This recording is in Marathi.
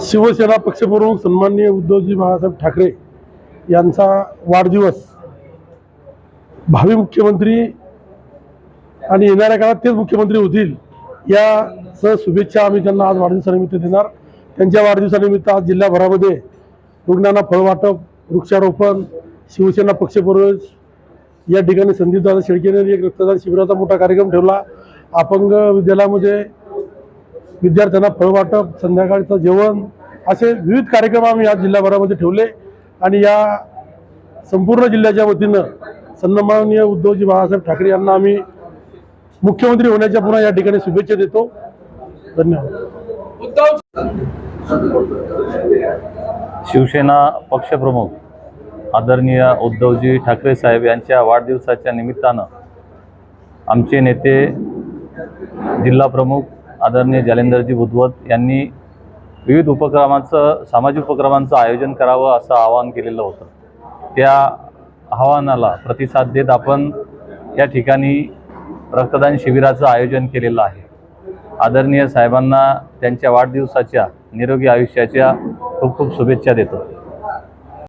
शिवसेना पक्षप्रमुख सन्माननीय उद्धवजी बाळासाहेब ठाकरे यांचा वाढदिवस भावी मुख्यमंत्री आणि येणाऱ्या काळात तेच मुख्यमंत्री होतील या सह शुभेच्छा आम्ही त्यांना आज वाढदिवसानिमित्त देणार. त्यांच्या वाढदिवसानिमित्त आज जिल्ह्याभरामध्ये रुग्णांना फळवाटप वृक्षारोपण शिवसेना पक्षप्रवेश या ठिकाणी संदीपदादा शेळकेने एक रक्तदान शिबिराचा मोठा कार्यक्रम ठेवला. अपंग विद्यालयामध्ये विद्यार्थ्यांना फळवाटप संध्याकाळचं जेवण असे विविध कार्यक्रम आम्ही आज जिल्ह्याभरामध्ये ठेवले आणि या संपूर्ण जिल्ह्याच्या वतीनं सन्माननीय उद्धवजी बाळासाहेब ठाकरे यांना आम्ही मुख्यमंत्री होण्याच्या पुन्हा या ठिकाणी शुभेच्छा देतो. धन्यवाद. शिवसेना पक्षप्रमुख आदरणीय उद्धवजी ठाकरे साहेब यांच्या वाढदिवसाच्या निमित्तानं आमचे नेते जिल्हा प्रमुख आदरणीय जालेंदरजी बुधवत यांनी विविध उपक्रमांचं सामाजिक उपक्रमांचं आयोजन करावं असं आवाहन केलेलं होतं. त्या आव्हानाला प्रतिसाद देत आपण या ठिकाणी रक्तदान शिबिराचं आयोजन केलेलं आहे. आदरणीय साहेबांना त्यांच्या वाढदिवसाच्या निरोगी आयुष्याच्या खूप खूप शुभेच्छा देतो.